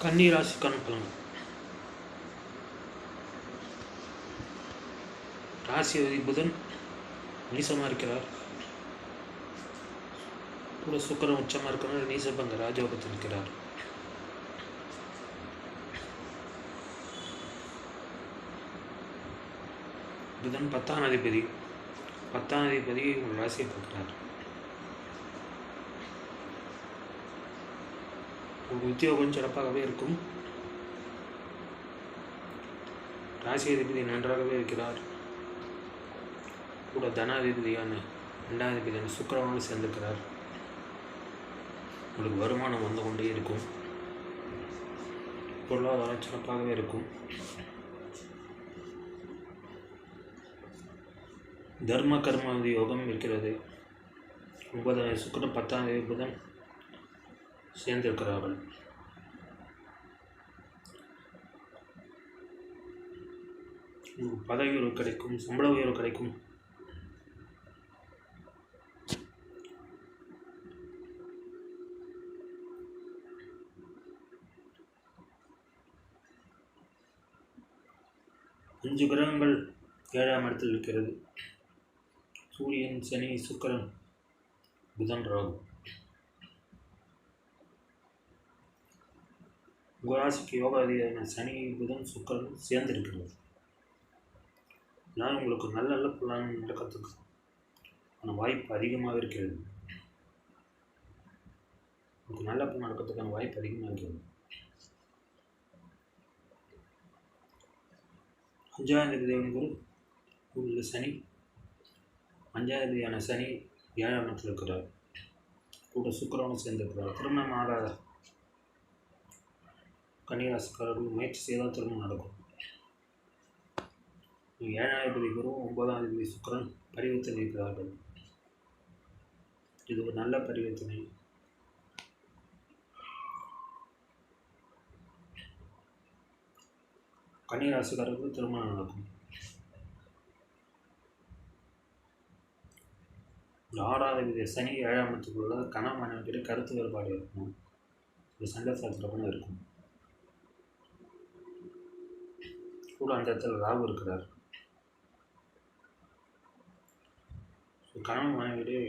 கன்னி ராசிக்கான பலன் ராசிபதி புதன் நீசமாக இருக்கிறார். கூட சுக்கரம் உச்சமாக இருக்கிறார் நீசபங்க ராஜயோகத்தில் இருக்கிறார். புதன் பத்தாம் அதிபதி. பத்தாம் அதிபதி உங்கள் ராசியை பார்க்கிறார். உங்கள் உத்தியோகம் சிறப்பாகவே இருக்கும். ராசி அதிபதி நன்றாகவே இருக்கிறார். கூட தனாதிபதியான ரெண்டாம் அதிபதியான சேர்ந்திருக்கிறார். உங்களுக்கு வருமானம் வந்து கொண்டே இருக்கும். பொருளாதாரம் சிறப்பாகவே இருக்கும். தர்ம கர்ம யோகம் இருக்கிறது. ஒன்பதாம் சுக்கிரன் பத்தாம் தேதி புதன் சேர்ந்திருக்கிறார்கள் பதவி உயர்வு கிடைக்கும் சம்பள உயர்வு கிடைக்கும். அஞ்சு கிரகங்கள் ஏழாம் இடத்தில் இருக்கிறது. சூரியன் சனி சுக்கிரன் புதன் ராகு. உங்கள் ராசிக்கு யோகாதியான சனி புதன் சுக்கரன் சேர்ந்திருக்கிறது இதனால் உங்களுக்கு நல்ல நல்ல பலன் நடக்கிறதுக்கு ஆனால் வாய்ப்பு அதிகமாக இருக்கிறது. உங்களுக்கு நல்ல பலன் நடக்கிறதுக்கான வாய்ப்பு அதிகமாக இருக்கிறது. அஞ்சாம் தேதி குரு உள்ள சனி. அஞ்சாம் தேதியான சனி ஏழாம் இடத்தில் இருக்கிறார். கூட சுக்கிரனும் சேர்ந்திருக்கிறார். திருமணம் ஆகாத கன்னிராசிக்காரர்கள் முயற்சி செய்தால் திருமணம் நடக்கும். ஏழாம் தேதி குரு ஒன்பதாம் தேதி சுக்கரன் பரிவர்த்தனை இருக்கிறார்கள். இது ஒரு நல்ல பரிவர்த்தனை. கன்னிராசிக்காரர்களுக்கு திருமணம் நடக்கும். ஆறாவது வித சனி ஏழாம் இடத்துக்குள்ள கணவன் கருத்து வேறுபாடு இருக்கும். இது சண்டை சாத்திரப்பணம் இருக்கும். கூட அந்த இடத்துல ராகு இருக்கிறார். ஸோ கணவன் மனைவியிலே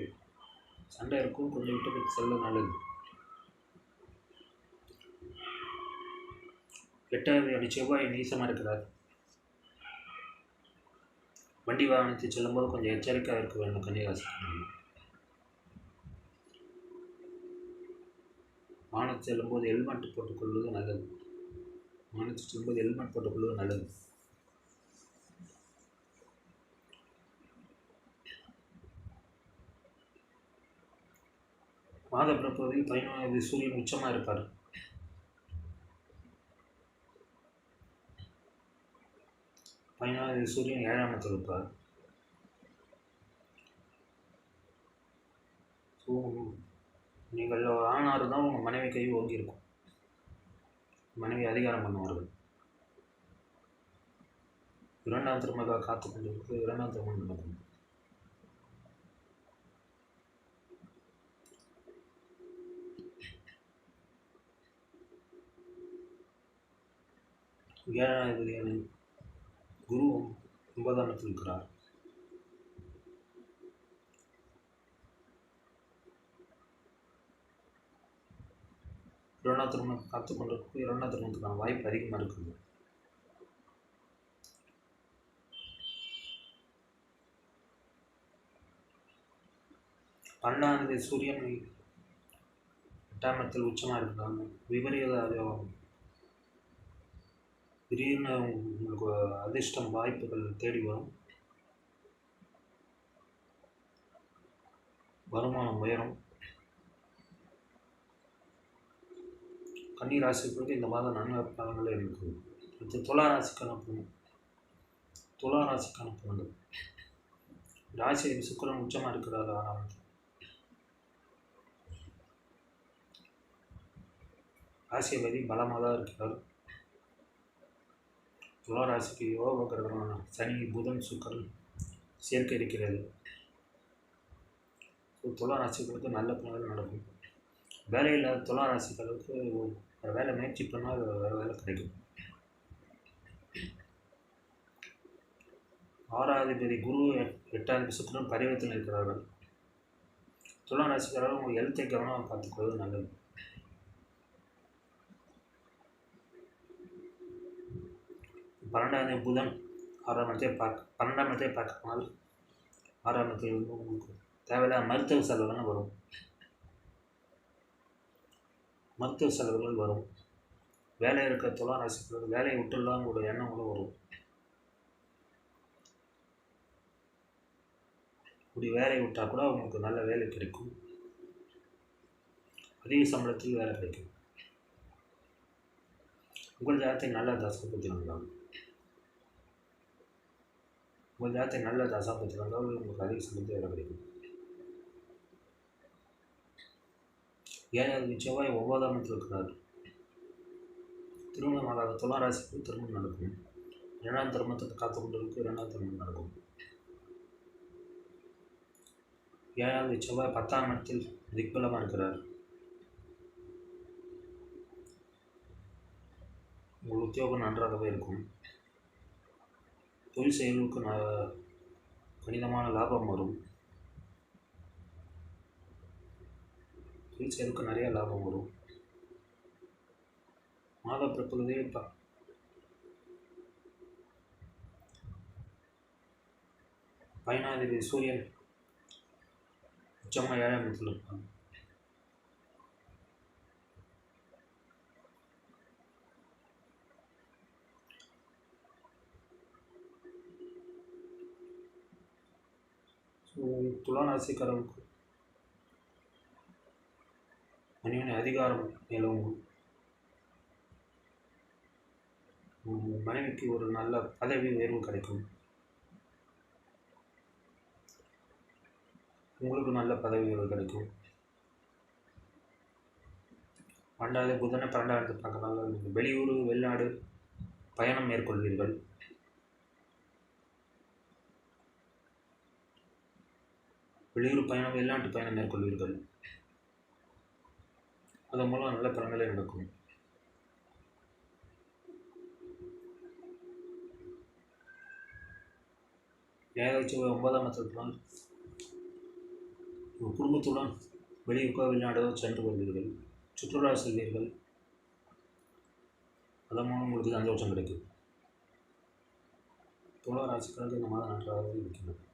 சண்டை இருக்கும் கொஞ்சம் விட்டு விட்டு செல்ல நல்லது. எட்டாவது அடி செவ்வாய் நீசமாக இருக்கிறார். வண்டி வாகனத்தை செல்லும்போது கொஞ்சம் எச்சரிக்கையாக இருக்க வேண்டும் கன்னிராசி வாகனத்தை செல்லும்போது ஹெல்மெட் போட்டுக்கொள்வது நல்லது. வாகனத்தை செல்லும்போது ஹெல்மெட் போட்டுக்கொள்வது நல்லது. மாத பிறப்பதில் பதினொன்றாவது சூரியன் உச்சமாக இருப்பார். பதினாறு சூரியன் ஏழாம் இடத்தில் இருப்பார். நீங்கள் ஒரு ஆணாக இருந்தால் உங்கள் மனைவி கை ஓங்கி இருக்கும் மனைவி அதிகாரம் பண்ணுவார்கள். இரண்டாம் திருமணம் காத்து கொண்டிருக்கு இரண்டாம் திருமணம் நடக்கும் ஏழாம் அதிபதியான குரு ஒன்பதாம் இருக்கிறார். இரண்டாம் திருமணம் காத்து கொண்டிருக்கு இரண்டாம் திருமணத்துக்கான வாய்ப்பு அதிகமாக இருக்குது பன்னெண்டாம் சூரியன் எட்டாம் இடத்தில் உச்சமாக இருக்கிறாங்க விபரீத திடீர்னு உங்களுக்கு அதிர்ஷ்டம் வாய்ப்புகள் தேடி வரும். வருமானம் உயரும். கன்னி ராசிக்கு இந்த மாதம் நன்மை பலன்களே இருக்குது. அடுத்து துலா ராசிக்கான பலன். துலா ராசிக்கான பலன்கள் ராசி சுக்கரன் உச்சமாக இருக்கிறார் ஆறாம் ராசியபதி பலமாக தான் இருக்கிறார். துளாராசிக்கு யோக கிரகமான சனி புதன் சுக்கரன் சேர்க்க இருக்கிறது. துலா ராசிகளுக்கு நல்ல பலன்கள் நடக்கும். வேலையில் துலா ராசிக்காரருக்கு ஒரு வேலை முயற்சி பண்ணால் வேறு வேலை கிடைக்கும். ஆறாதிபதி குரு எட்டாவது சுக்கரன் பரிவத்தில் இருக்கிறார்கள். துலா ராசிக்காரர்கள் உங்கள் எழுத்தை கவனமாக பார்த்துக்கொள்வது நல்லது. பன்னெண்டாவது புதன் ஆறாம் இடத்தை பார்க்க பன்னெண்டாம் இடத்தை பார்க்கறதுனால ஆறாம் இடத்தில் உங்களுக்கு தேவையில்லாத மருத்துவ செலவுகள் வரும். மருத்துவ செலவுகள் வரும். வேலை இருக்க துலா ராசிக்காரர்கள் வேலையை விட்டுடலாம் ஒரு எண்ணம் கூட வரும். இப்படி வேலையை விட்டால் கூட அவங்களுக்கு நல்ல வேலை கிடைக்கும். அதிக சம்பளத்தில் வேலை கிடைக்கும். உங்கள் ஜாதத்தை நல்ல தசாபத்தி வந்தால் உங்கள் ஜாதத்தை நல்ல தசாபத்தி வந்தால் உங்களுக்கு அதிக சம்பளத்தில் வேலை கிடைக்கும். ஏழாவது செவ்வாய் ஒன்பதாம் இடத்தில் இருக்கிறார்? திருமணமாகாத துலா துளாராசிக்கு திருமணம் நடக்கும். இரண்டாம் தர்மத்தை காத்து கொண்டிருக்கு இரண்டாம் திருமணம் நடக்கும். ஏழாவது செவ்வாய் பத்தாம் இடத்தில் திக்பலமாக இருக்கிறார். உங்கள் உத்தியோகம் நன்றாகவே இருக்கும். தொழில் செயலுக்கு ந கணிதமான லாபம் வரும். தொழில் எனக்கு நிறையா லாபம் வரும். மாத பிறப்புகளே ப பதினாதிபதி சூரியன் உச்சமாக ஏழாம் இடத்துல இருப்பாங்க துலா ராசிக்காரர்களுக்கு மனிதனை அதிகாரம் நிலவும் மனைவிக்கு ஒரு நல்ல பதவி உயர்வு கிடைக்கும். உங்களுக்கு நல்ல பதவி உயர்வு கிடைக்கும். பன்னெண்டாவது புதனை பன்னெண்டாவது பார்க்கறதால நீங்கள் வெளியூர் வெளிநாடு பயணம் மேற்கொள்வீர்கள். வெளியூர் பயணம் வெளிநாட்டு பயணம் மேற்கொள்வீர்கள். அதன் மூலம் நல்ல பலன்களை நடக்கும் ஏதாச்சும் ஒன்பதாம் மாதத்தினால் உங்கள் குடும்பத்துடன் வெளியூருக்கோ வெளிநாடோ சென்று வருவீர்கள் சுற்றுலா செல்வீர்கள். அதன் மூலம் உங்களுக்கு சந்தோஷம் கிடைக்கும். துலா இந்த மாதம் நன்றாகவே இருக்கிறது.